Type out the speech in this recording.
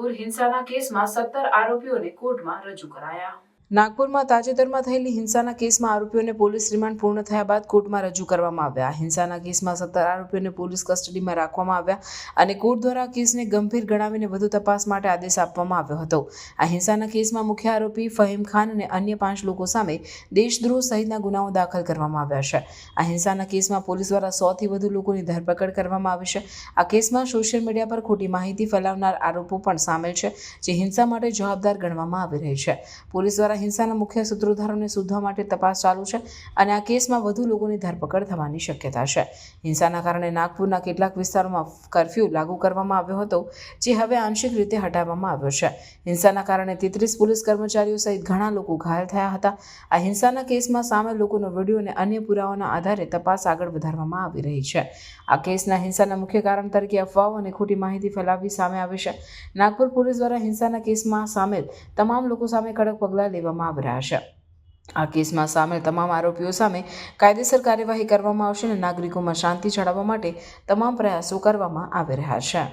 નાગપુર હિંસાના કેસમાં સત્તર આરોપીઓને કોર્ટમાં રજૂ કરાયા. નાગપુરમાં તાજેતરમાં થયેલી હિંસાના કેસમાં આરોપીઓને પોલીસ રિમાન્ડ પૂર્ણ થયા બાદ કોર્ટમાં રજૂ કરવામાં આવ્યા. હિંસાના કેસમાં સત્તર આરોપીઓને પોલીસ કસ્ટડીમાં રાખવામાં આવ્યા અને કોર્ટ દ્વારા કેસને ગંભીર ગણાવીને વધુ તપાસ માટે આદેશ આપવામાં આવ્યો હતો. આ હિંસાના કેસમાં મુખ્ય આરોપી ફહીમ ખાન અને અન્ય પાંચ લોકો સામે દેશદ્રોહ સહિતના ગુનાઓ દાખલ કરવામાં આવ્યા છે. આ હિંસાના કેસમાં પોલીસ દ્વારા સોથી વધુ લોકોની ધરપકડ કરવામાં આવી છે. આ કેસમાં સોશિયલ મીડિયા પર ખોટી માહિતી ફેલાવનાર આરોપો પણ સામેલ છે, જે હિંસા માટે જવાબદાર ગણવામાં આવી રહી છે. પોલીસ દ્વારા હિંસાના મુખ્ય સૂત્રધારોને શોધવા માટે તપાસ ચાલુ છે અને આ કેસમાં વધુ લોકોની ધરપકડ થવાની શક્યતા છે. હિંસાના કારણે નાગપુરના કેટલાક વિસ્તારોમાં કરફ્યુ લાગુ કરવામાં આવ્યો હતો, જે હવે આંશિક રીતે હટાવવામાં આવ્યો છે. હિંસાના કારણે તેત્રીસ પોલીસ કર્મચારીઓ સહિત ઘણા લોકો ઘાયલ થયા હતા. આ હિંસાના કેસમાં સામેલ લોકોનો વીડિયો અને અન્ય પુરાવાના આધારે તપાસ આગળ વધારવામાં આવી રહી છે. આ કેસના હિંસાના મુખ્ય કારણ તરીકે અફવાઓ અને ખોટી માહિતી ફેલાવવી સામે આવી છે. નાગપુર પોલીસ દ્વારા હિંસાના કેસમાં સામેલ તમામ લોકો સામે કડક પગલાં લેવામાં આવરાશે આ કેસમાં સામેલ તમામ આરોપીઓ સામે કાયદેસર કાર્યવાહી કરવામાં આવશે અને નાગરિકોમાં શાંતિ જાળવવા માટે તમામ પ્રયાસો કરવામાં આવી રહ્યા છે.